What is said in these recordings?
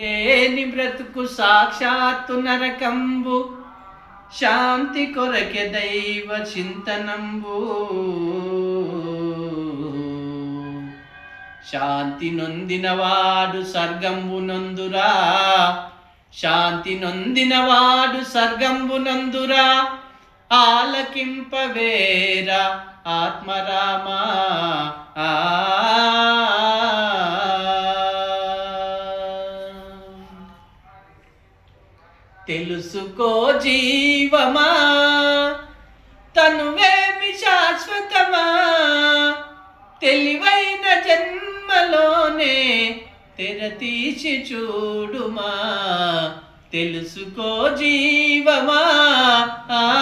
లేని బ్రతుకు సాక్షాత్తు నరకంబు. శాంతి కొరకె దైవ చింతనంబు. శాంతి నొందినవాడు సర్గంబు నొందురా. శాంతి నొందినవాడు సర్గంబు నందురా. ఆలకింపవేరా ఆత్మరామా. తెలుసుకో జీవమా? తనువేమి శాశ్వతమా? తెలివైన జన్మలోనే తెరతీసి చూడుమా? తెలుసుకో జీవమా? ఆ.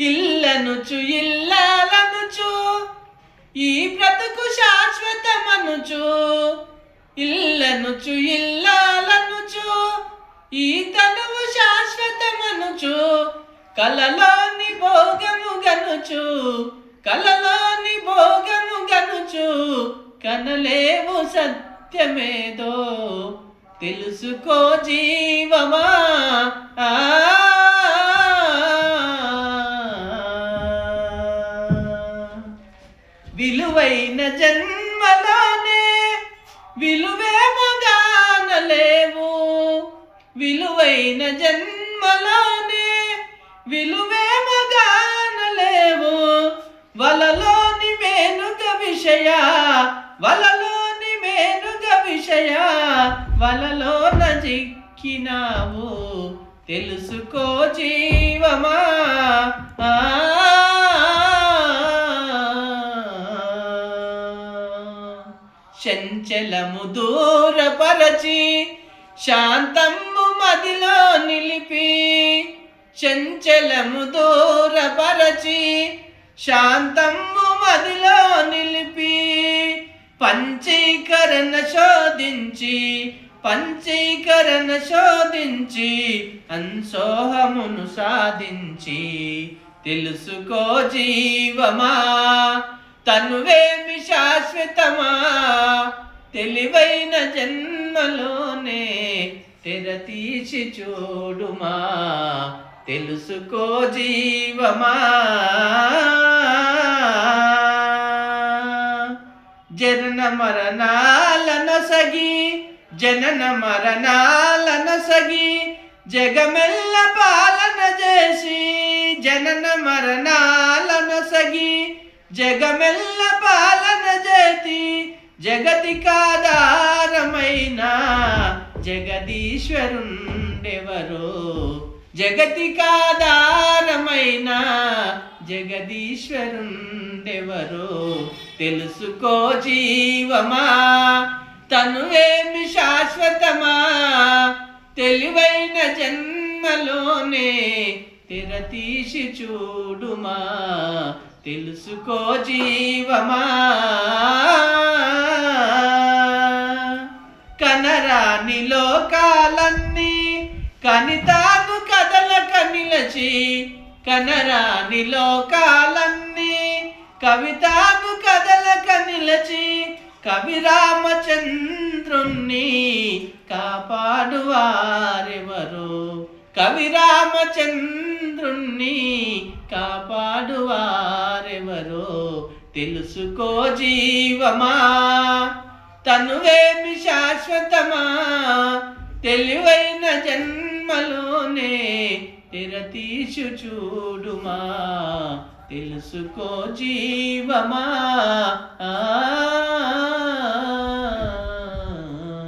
ఇల్లనుచు ఇల్లాలనుచు ఈ బ్రతుకు శాశ్వత ఇల్లనుచు ఇల్లాలనుచు ఈ తనువు శాశ్వతమనుచు కలలోని భోగము గనుచు కలలోని భోగము గనుచు కనలేవు సత్యమేదో తెలుసుకో జీవమా ఆ. విలువైన జన్మలో విలువేమగానలేవు విలువైన జన్మలోనే విలువేమగానలేవు వలలోని మేనుక విషయ వలలోని మేనుక విషయ వలలోన జిక్కినావు తెలుసుకో జీవమా. చంచలము దూరపరచి శాంతము మదిలో నిలిపి చంచలము దూరపరచి శాంతము మదిలో నిలిపి పంచీకరణ శోధించి పంచీకరణ శోధించి అన్సోహమును సాధించి తెలుసుకో జీవమా? తనువేమి శాశ్వతమా? తెలివైన జన్మలోనే తెరతీసి చూడుమా? తెలుసుకో జీవమా? జనన మరణాలనసగి జనన మరణాలనసగి జగమెల్ల పాలన చేసి జనన మరణాలనసగి జగమెల్ల పాలన చేతి జగతికాధారమైన జగదీశ్వరుండెవరో? జగతికాధారమైన జగదీశ్వరుండెవరో? తెలుసుకో జీవమా తనువేమి శాశ్వతమా? తెలివైన జన్మలోనే తెరతీసి చూడుమా తెలుసుకో జీవమా. కనరాని లోకాలన్నీ కనితాను కదలక నిలచి కనరాని లోకాలన్నీ కవితాను కదలక నిలచి కవి రామచంద్రుణ్ణి కాపాడువారెవరు. కవిరామచంద్రుణ్ణి కాపాడువారెవరో తెలుసుకో జీవమా? తనువేమి శాశ్వతమా? తెలివైన జన్మలోనే తెరతీసు చూడుమా? తెలుసుకో జీవమా? ఆ